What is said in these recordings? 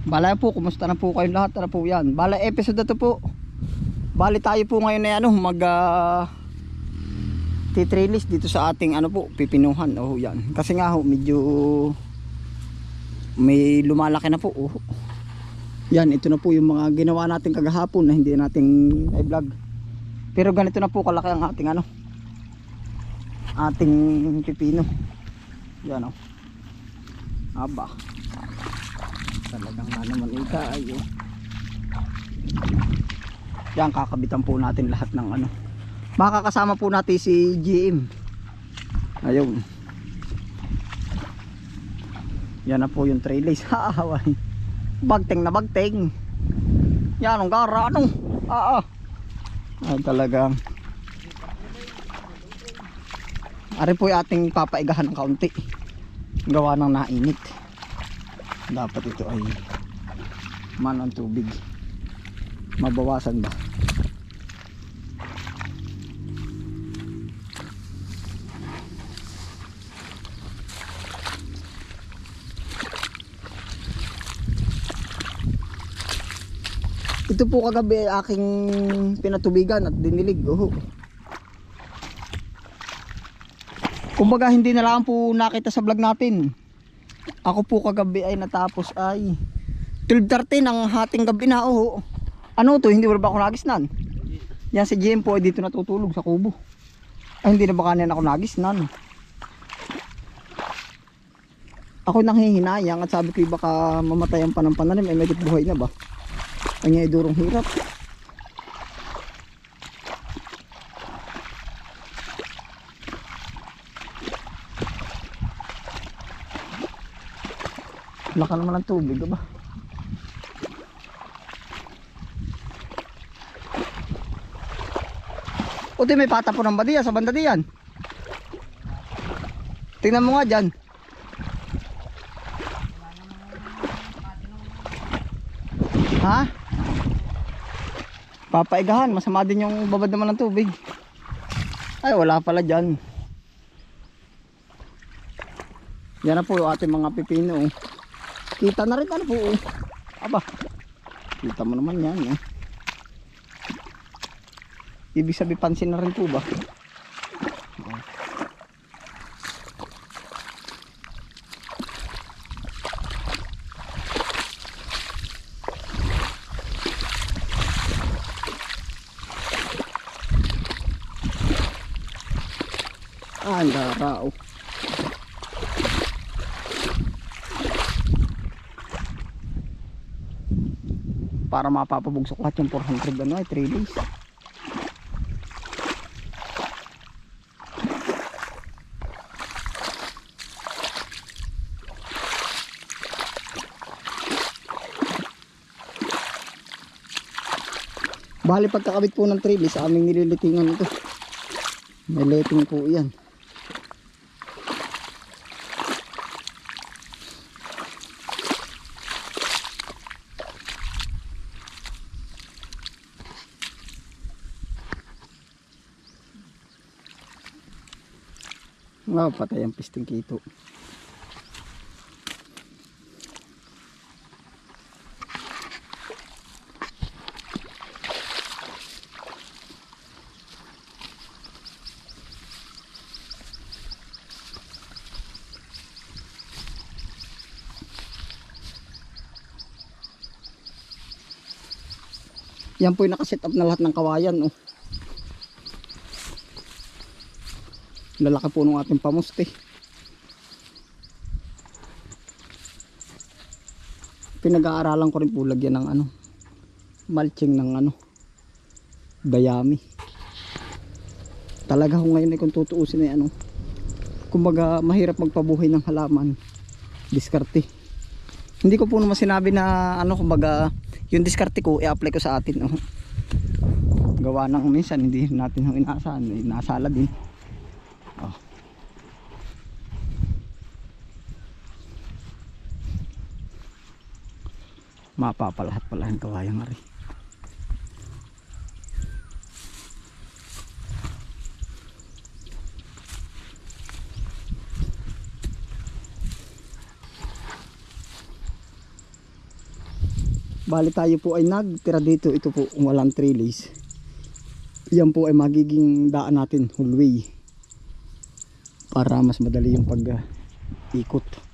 Bala po, kumusta na po kayong lahat? Ano po yan? Bala episode na to po. Bali tayo po ngayon na ano, mag uh, titrailis dito sa ating ano po, pipinuhan. Oh, yan. Kasi nga ho, medyo may lumalaki na po. Oh. Yan, ito na po yung mga ginawa natin kagahapon na hindi nating i-vlog. Pero ganito na po kalaki ang ating ano, ating pipino. Yan oh. Aba. Talagang nga naman ika ay oh. Yan kakabitan po natin lahat ng ano. Makakasama po natin si GM. Ayun. Yan na po yung trailays. Haaway. Bagteng na bagteng. Yan ang gara ano. Ah ah. Ay talagang. Ari po ating papaigahan ng kaunti. Gawa ng nainit. Dapat ito ay man ang tubig. Mabawasan ba? Ito po kagabi ay aking pinatubigan at dinilig. Oh. Kumbaga hindi na lang po nakita sa vlog natin. Ako po kagabi ay natapos ay 12.30 ng hating gabi na. Oh. Ano to? Hindi ba ako nagisnan? Yan si GM po ay dito natutulog sa kubo. Ay hindi na ba kanina ako nagisnan? Ako nang hihinayang at sabi ko baka mamatayan pa ng pananim ay medyo buhay na ba? Ay nga durong hirap. Laka naman ng tubig, ba? Di may pata po ng badiya sa banda diyan. Tingnan mo nga dyan. Ha? Papaigahan, masama din yung babad naman ng tubig. Ay, wala pala dyan. Yan na po yung ating mga pipino. oh. Kita na rin ano po. Aba, kita mo naman yan. Eh. Ibig sabihin pansin na rin po ba? Ah, ang darao. Para mapapabugsok lahat yung 400 ano ay 3 days. Bali pagkakabit po ng trailer sa aming nililitingan ito. May letting po yan. Wow, patay ang pisting kito. Yan po yung nakaset up na lahat ng kawayan. Oh. Lalaki po ng ating pamuste. Pinag-aaralan ko rin po lagyan ng ano, mulching ng ano, dayami. Talaga kung ngayon ay kung tutuusin ay ano, kumbaga mahirap magpabuhay ng halaman. Diskarte. Hindi ko po naman sinabi na ano kumbaga yung diskarte ko i-apply ko sa atin. Oh. Gawa ng minsan hindi natin yung inaasahan, inaasala din. Mapapalahat pala yung kawayang ari. Bali tayo po ay nagtira dito. Ito po walang trellis. Yan po ay magiging daan natin hallway. Para mas madali yung pag ah, ikot.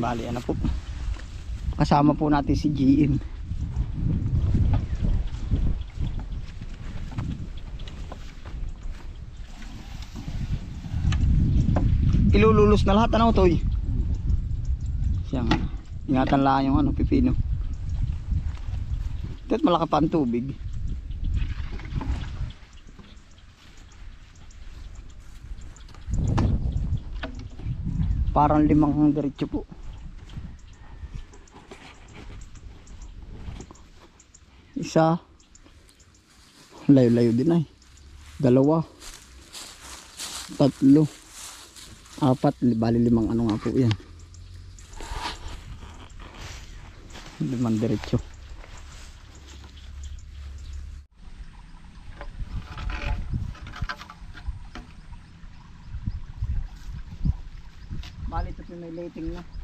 Bali, ano po. Kasama po natin si GM. Ilululos na lahat ano toy. Siyang ingatan lang yung ano pipino. Ito't malaki pa ang tubig. Parang limang diretso po. Isa. Layo-layo din ay. Dalawa. Tatlo. Apat. Bali limang ano nga po yan. Limang diretso. Bali ito may lating na.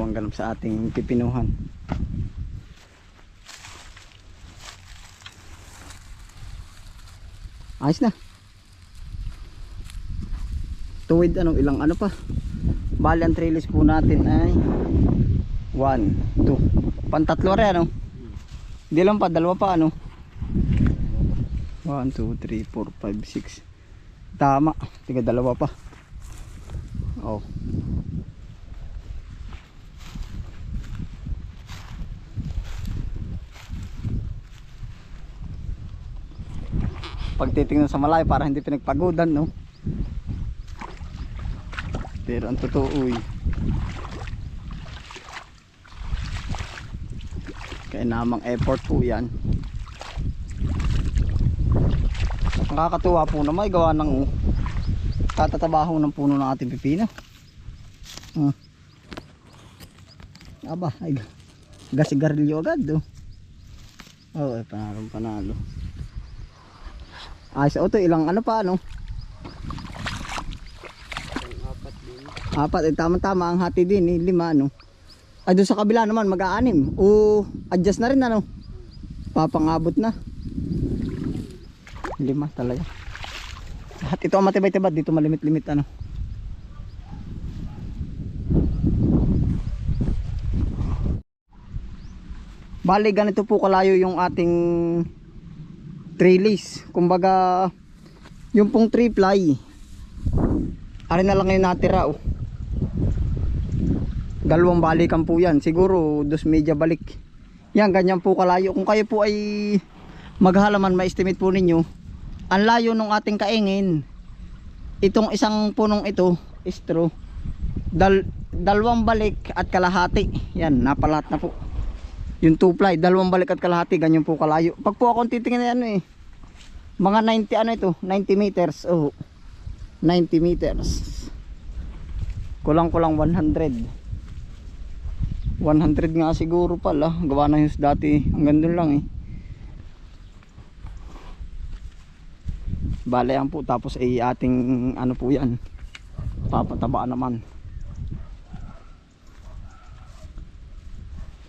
Po ang ganap sa ating pipinuhan. Ayos na. Tuwid ano, ilang ano pa. Bale ang trellis po natin ay 1, 2. Pantatlo rin ano. Hindi lang pa, dalawa pa ano. 1, 2, 3, 4, 5, 6. Tama. Tiga dalawa pa. Oh. Pag titingnan sa malayo para hindi pinagpagodan no. Pero ang totoo uy. Kaya namang effort po yan. Nakakatuwa po na may gawa ng katatabaho ng puno ng ating pipino. Ah. Aba, ay gasigarilyo agad do. Oh, ay panalo panalo. Ay, sa auto ilang ano pa ano? Apat, eh, tama-tama ang hati din, eh, lima ano. Ay, doon sa kabila naman mag-aanim. O, adjust na rin ano. Papangabot na. Lima talaga. Lahat ito ang matibay-tibay, dito malimit-limit ano. Bali, ganito po kalayo yung ating trellis. Kumbaga, yung pong tree ply. Ari na lang yung natira oh. Dalawang balikan po yan. Siguro, dos media balik. Yan, ganyan po kalayo. Kung kayo po ay maghalaman, ma-estimate po ninyo. Ang layo ng ating kaingin. Itong isang punong ito, istro. Dal dalawang balik at kalahati. Yan, napalat na po. Yung two ply, dalawang balik at kalahati, ganyan po kalayo. Pag po akong titingin na ano eh, mga 90 ano ito, 90 meters. Oh, 90 meters. Kulang-kulang 100. 100 nga siguro pala. Gawa na yung dati. Hanggang doon lang eh. Bale yan po. Tapos ay ating ano po yan. Papatabaan naman.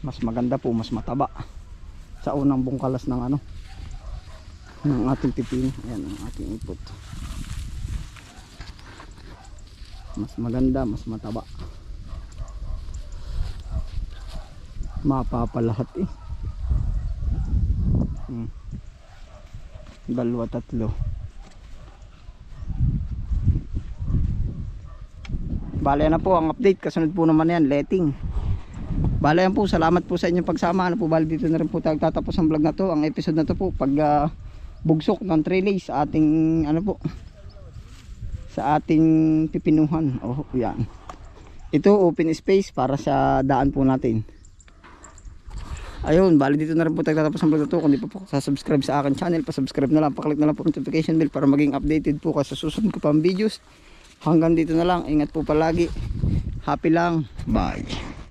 Mas maganda po. Mas mataba. Sa unang bungkalas ng ano. Ng ating pipino. Ayan ang ating input. Mas maganda. Mas mataba. mapapalahat eh hmm. dalawa tatlo bale na po ang update kasunod po naman yan letting bale yan po salamat po sa inyong pagsama ano po bale dito na rin po tayo tatapos ang vlog na to ang episode na to po pag ah, bugsok ng trellis sa ating ano po sa ating pipinuhan oh yan ito open space para sa daan po natin Ayun, bali dito na rin po tagtatapos ang vlog na to. Kung di pa po sa-subscribe sa akin channel, pa-subscribe na lang, paklik na lang po notification bell para maging updated po kasi susunod ko pang videos. Hanggang dito na lang. Ingat po palagi. Happy lang. Bye.